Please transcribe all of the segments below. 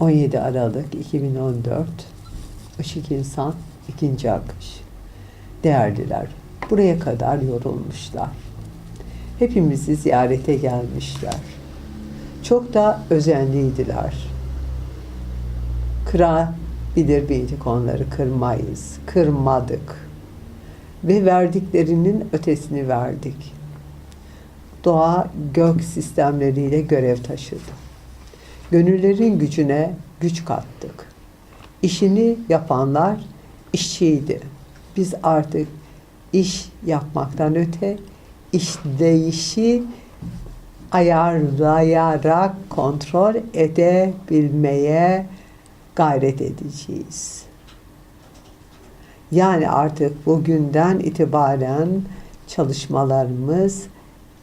17 Aralık 2014 Işık İnsan ikinci akış. Değerliler, buraya kadar yorulmuşlar. Hepimizi ziyarete gelmişler. Çok da özenliydiler. Kırabilir miydik onları? Kırmayız. Kırmadık. Ve verdiklerinin ötesini verdik. Doğa gök sistemleriyle görev taşıdı. Gönüllerin gücüne güç kattık. İşini yapanlar işçiydi. Biz artık iş yapmaktan öte işleyişi ayarlayarak kontrol edebilmeye gayret edeceğiz. Yani artık bugünden itibaren çalışmalarımız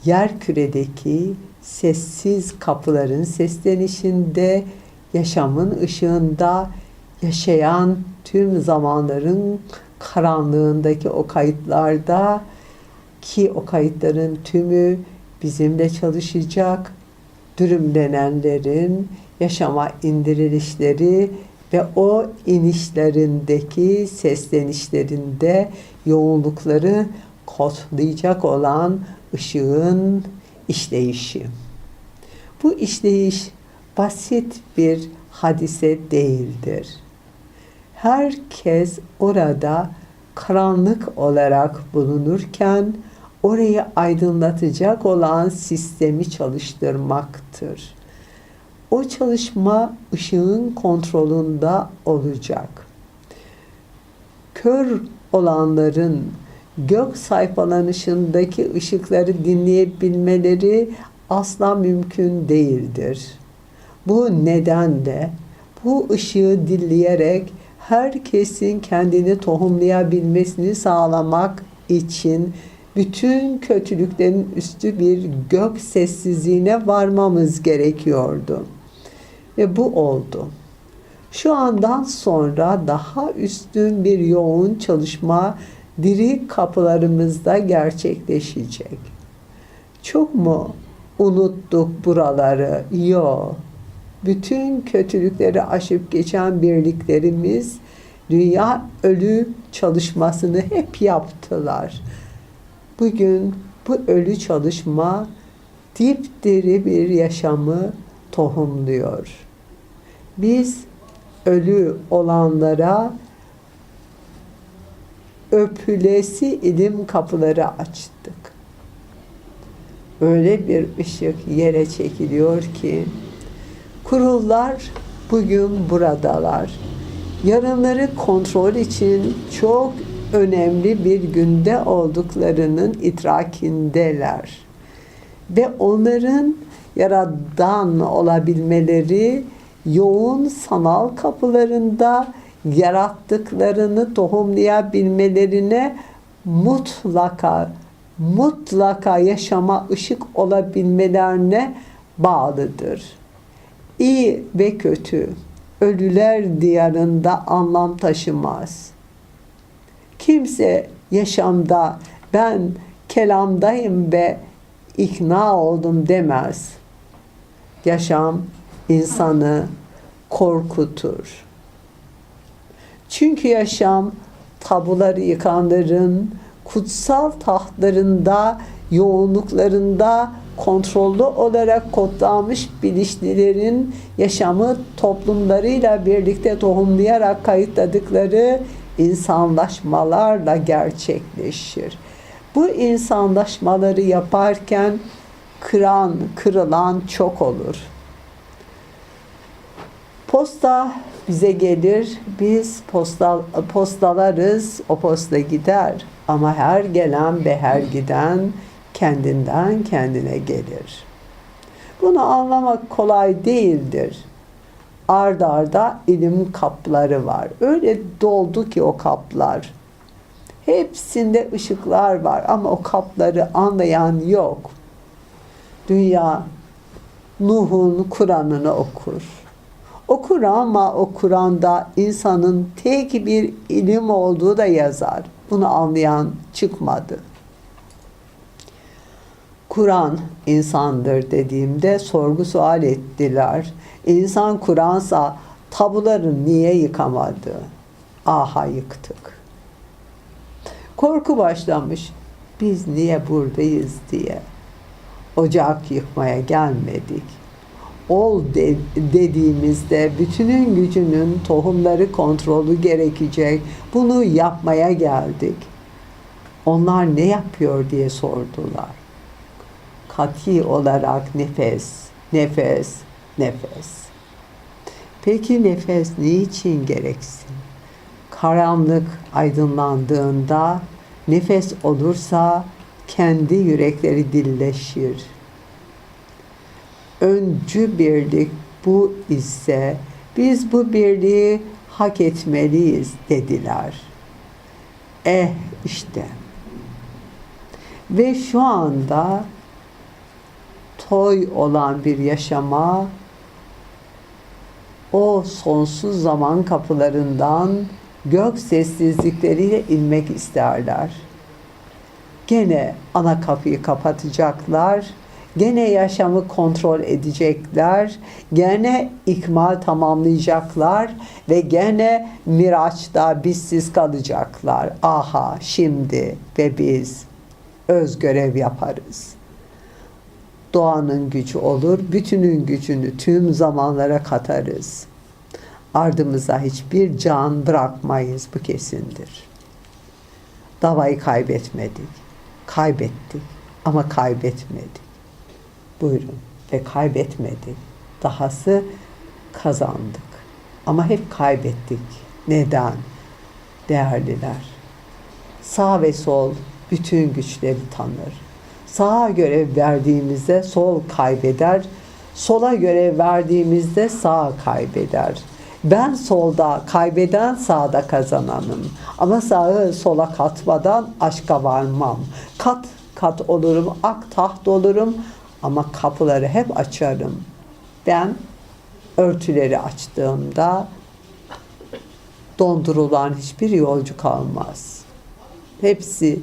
yer küredeki sessiz kapıların seslenişinde, yaşamın ışığında, yaşayan tüm zamanların karanlığındaki o kayıtlarda ki o kayıtların tümü bizimle çalışacak, dürümlenenlerin yaşama indirilişleri ve o inişlerindeki seslenişlerinde yoğunlukları kodlayacak olan ışığın işleyişi. Bu işleyiş basit bir hadise değildir. Herkes orada karanlık olarak bulunurken orayı aydınlatacak olan sistemi çalıştırmaktır. O çalışma ışığın kontrolünde olacak. Kör olanların gök sayfalanışındaki ışıkları dinleyebilmeleri asla mümkün değildir. Bu nedenle bu ışığı dinleyerek herkesin kendini tohumlayabilmesini sağlamak için bütün kötülüklerin üstü bir gök sessizliğine varmamız gerekiyordu. Ve bu oldu. Şu andan sonra daha üstün bir yoğun çalışma diri kapılarımızda gerçekleşecek. Çok mu unuttuk buraları? Yok. Bütün kötülükleri aşıp geçen birliklerimiz dünya ölü çalışmasını hep yaptılar. Bugün bu ölü çalışma dipdiri bir yaşamı tohumluyor. Biz ölü olanlara öpülesi ilim kapıları açtık. Öyle bir ışık yere çekiliyor ki kurullar bugün buradalar. Yarınları kontrol için çok önemli bir günde olduklarının idrakindeler. Ve onların yaradan olabilmeleri yoğun sanal kapılarında yarattıklarını tohumlayabilmelerine mutlaka mutlaka yaşama ışık olabilmelerine bağlıdır. İyi ve kötü ölüler diyarında anlam taşımaz. Kimse yaşamda ben kelamdayım ve ikna oldum demez. Yaşam insanı korkutur. Çünkü yaşam tabuları yıkanların kutsal tahtlarında, yoğunluklarında kontrollü olarak kodlanmış bilinçlilerin yaşamı toplumlarıyla birlikte tohumlayarak kayıtladıkları insanlaşmalarla gerçekleşir. Bu insanlaşmaları yaparken kıran, kırılan çok olur. Posta bize gelir, biz postal, postalarız, o posta gider. Ama her gelen ve her giden kendinden kendine gelir. Bunu anlamak kolay değildir. Arda arda ilim kapları var. Öyle doldu ki o kaplar. Hepsinde ışıklar var ama o kapları anlayan yok. Dünya Nuh'un Kur'an'ını okur. Okur ama o Kur'an'da insanın tek bir ilim olduğu da yazar. Bunu anlayan çıkmadı. Kur'an insandır dediğimde sorgu sual ettiler. İnsan Kur'ansa tabuları niye yıkamadı? Aha yıktık. Korku başlamış. Biz niye buradayız diye. Ocak yıkmaya gelmedik. Ol de- dediğimizde bütünün gücünün tohumları kontrolü gerekecek. Bunu yapmaya geldik. Onlar ne yapıyor diye sordular. Kati olarak nefes, nefes, nefes. Peki nefes niçin gereksin? Karanlık aydınlandığında nefes olursa kendi yürekleri dilleşir. Öncü birlik bu ise biz bu birliği hak etmeliyiz dediler. Eh işte. Ve şu anda toy olan bir yaşama o sonsuz zaman kapılarından gök sessizlikleriyle inmek isterler. Gene ana kapıyı kapatacaklar. Gene yaşamı kontrol edecekler. Gene ikmal tamamlayacaklar ve gene miraçta bizsiz kalacaklar. Aha şimdi ve biz öz görev yaparız. Doğanın gücü olur, bütünün gücünü tüm zamanlara katarız. Ardımıza hiçbir can bırakmayız, bu kesindir. Davayı kaybetmedik, kaybettik ama kaybetmedik. Buyurun ve kaybetmedik. Dahası kazandık. Ama hep kaybettik. Neden? Değerliler. Sağ ve sol bütün güçleri tanır. Sağa görev verdiğimizde sol kaybeder, sola görev verdiğimizde sağ kaybeder. Ben solda kaybeden sağda kazananım. Ama sağı sola katmadan aşka varmam. Kat kat olurum, ak taht olurum ama kapıları hep açarım. Ben örtüleri açtığımda dondurulan hiçbir yolcu kalmaz. Hepsi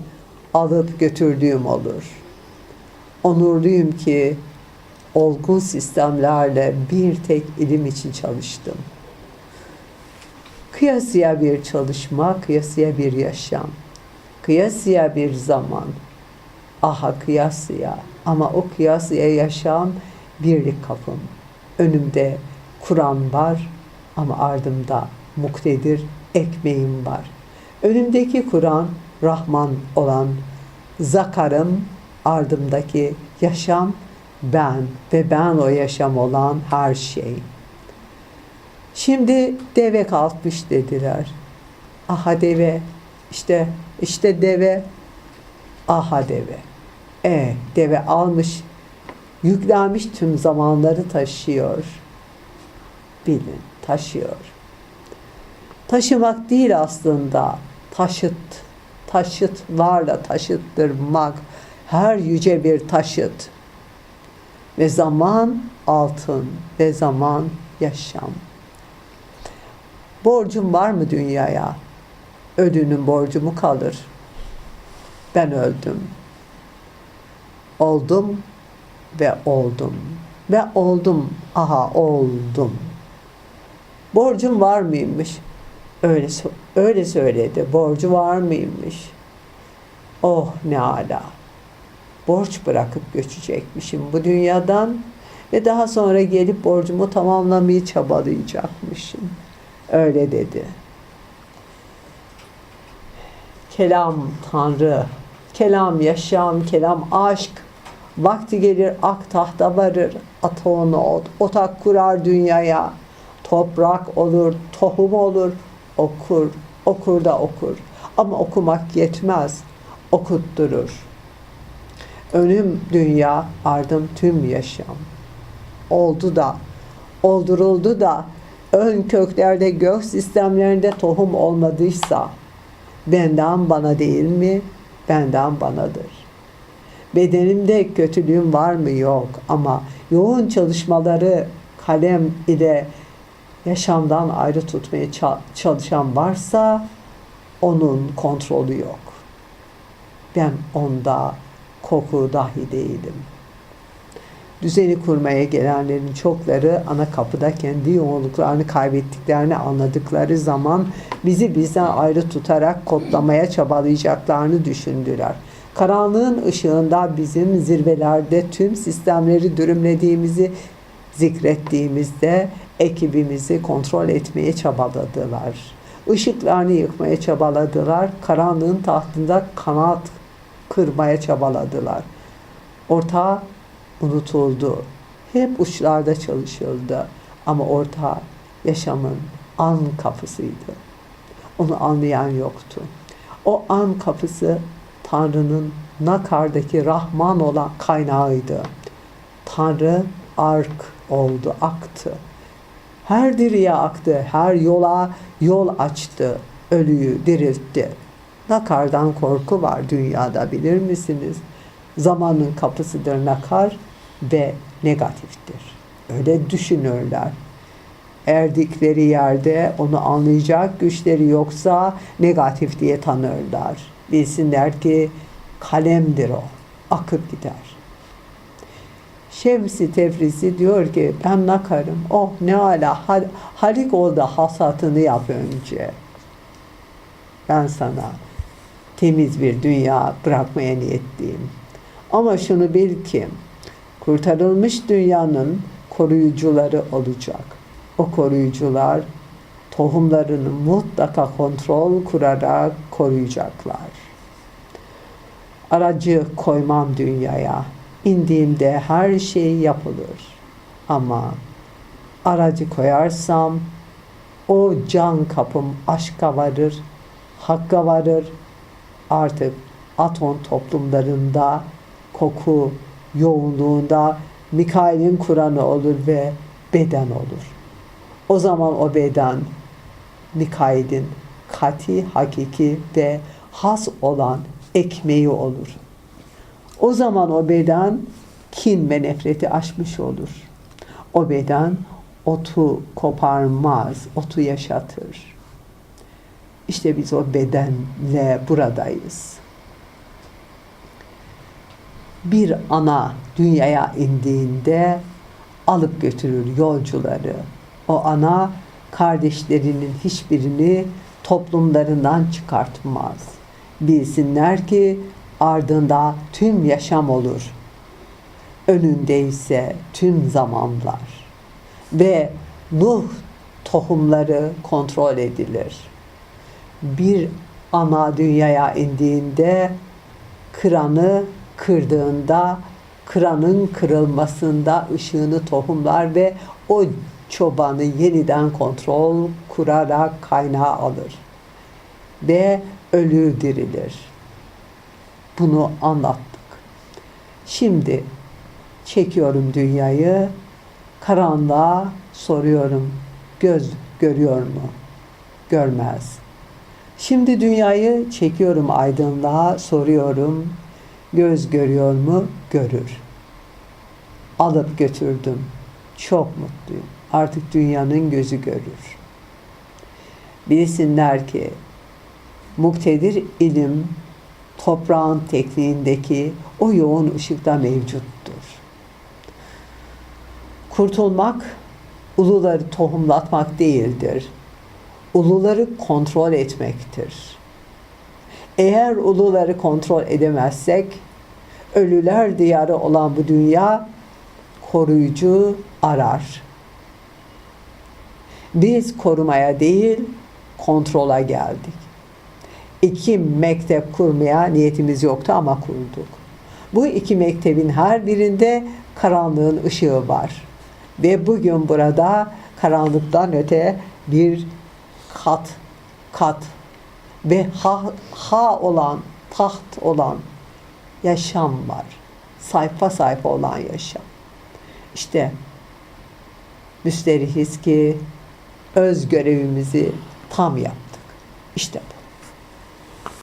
alıp götürdüğüm olur. Onurluyum ki olgun sistemlerle bir tek ilim için çalıştım. Kıyasıya bir çalışma, kıyasıya bir yaşam. Kıyasıya bir zaman. Aha kıyasıya. Ama o kıyasıya yaşam birlik kapım. Önümde Kur'an var ama ardımda muktedir ekmeğim var. Önümdeki Kur'an Rahman olan zakarım, ardımdaki yaşam ben ve ben o yaşam olan her şey. Şimdi deve kalkmış dediler. Aha deve, işte işte deve, aha deve. E deve almış, yüklenmiş tüm zamanları taşıyor. Bilin, taşıyor. Taşımak değil aslında, taşıt, taşıtlarla taşıttırmak, her yüce bir taşıt. Ve zaman altın ve zaman yaşam. Borcum var mı dünyaya? Ölünün borcu mu kalır? Ben öldüm. Oldum ve oldum. Ve oldum. Aha oldum. Borcum var mıymış? Öyle öyle söyledi. Borcu var mıymış? Oh ne ala. Borç bırakıp göçecekmişim bu dünyadan ve daha sonra gelip borcumu tamamlamayı çabalayacakmışım. Öyle dedi. Kelam Tanrı, kelam yaşam, kelam aşk. Vakti gelir ak tahta varır, atağını ot, otak kurar dünyaya. Toprak olur, tohum olur, okur, okur da okur. Ama okumak yetmez, okutturur. Önüm dünya, ardım tüm yaşam. Oldu da, olduruldu da, ön köklerde gök sistemlerinde tohum olmadıysa, benden bana değil mi? Benden banadır. Bedenimde kötülüğüm var mı? Yok. Ama yoğun çalışmaları kalem ile yaşamdan ayrı tutmaya çalışan varsa onun kontrolü yok. Ben onda koku dahi değilim. Düzeni kurmaya gelenlerin çokları ana kapıda kendi yoğunluklarını kaybettiklerini anladıkları zaman bizi bizden ayrı tutarak kodlamaya çabalayacaklarını düşündüler. Karanlığın ışığında bizim zirvelerde tüm sistemleri dürümlediğimizi zikrettiğimizde ekibimizi kontrol etmeye çabaladılar. Işıklarını yıkmaya çabaladılar. Karanlığın tahtında kanat kırmaya çabaladılar. Orta unutuldu. Hep uçlarda çalışıldı. Ama orta yaşamın an kapısıydı. Onu anlayan yoktu. O an kapısı Tanrı'nın Nakar'daki Rahman olan kaynağıydı. Tanrı ark oldu, aktı. Her diriye aktı, her yola yol açtı, ölüyü diriltti. Nakardan korku var dünyada bilir misiniz? Zamanın kapısıdır nakar ve negatiftir. Öyle düşünürler. Erdikleri yerde onu anlayacak güçleri yoksa negatif diye tanırlar. Bilsinler ki kalemdir o, akıp gider. Şemsi Tefrisi diyor ki ben nakarım. Oh ne ala hal, halik ol da hasatını yap önce. Ben sana temiz bir dünya bırakmaya niyetliyim. Ama şunu bil ki kurtarılmış dünyanın koruyucuları olacak. O koruyucular tohumlarını mutlaka kontrol kurarak koruyacaklar. Aracı koymam dünyaya. İndiğimde her şey yapılır. Ama aracı koyarsam o can kapım aşka varır, hakka varır. Artık atom toplumlarında koku yoğunluğunda Mikail'in Kur'an'ı olur ve beden olur. O zaman o beden Mikail'in kati, hakiki ve has olan ekmeği olur. O zaman o beden kin ve nefreti aşmış olur. O beden otu koparmaz, otu yaşatır. İşte biz o bedenle buradayız. Bir ana dünyaya indiğinde alıp götürür yolcuları. O ana kardeşlerinin hiçbirini toplumlarından çıkartmaz. Bilsinler ki ardında tüm yaşam olur. Önünde ise tüm zamanlar. Ve Nuh tohumları kontrol edilir. Bir ana dünyaya indiğinde kıranı kırdığında kıranın kırılmasında ışığını tohumlar ve o çobanı yeniden kontrol kurarak kaynağı alır. Ve ölü dirilir. Bunu anlattık. Şimdi çekiyorum dünyayı, karanlığa soruyorum, göz görüyor mu? Görmez. Şimdi dünyayı çekiyorum aydınlığa, soruyorum, göz görüyor mu? Görür. Alıp götürdüm. Çok mutluyum. Artık dünyanın gözü görür. Bilsinler ki muktedir ilim toprağın tekniğindeki o yoğun ışıkta mevcuttur. Kurtulmak uluları tohumlatmak değildir. Uluları kontrol etmektir. Eğer uluları kontrol edemezsek ölüler diyarı olan bu dünya koruyucu arar. Biz korumaya değil kontrola geldik. İki mektep kurmaya niyetimiz yoktu ama kurduk. Bu iki mektebin her birinde karanlığın ışığı var. Ve bugün burada karanlıktan öte bir kat, kat ve ha, ha olan, taht olan yaşam var. Sayfa sayfa olan yaşam. İşte müsterihiz ki öz görevimizi tam yaptık. İşte bu.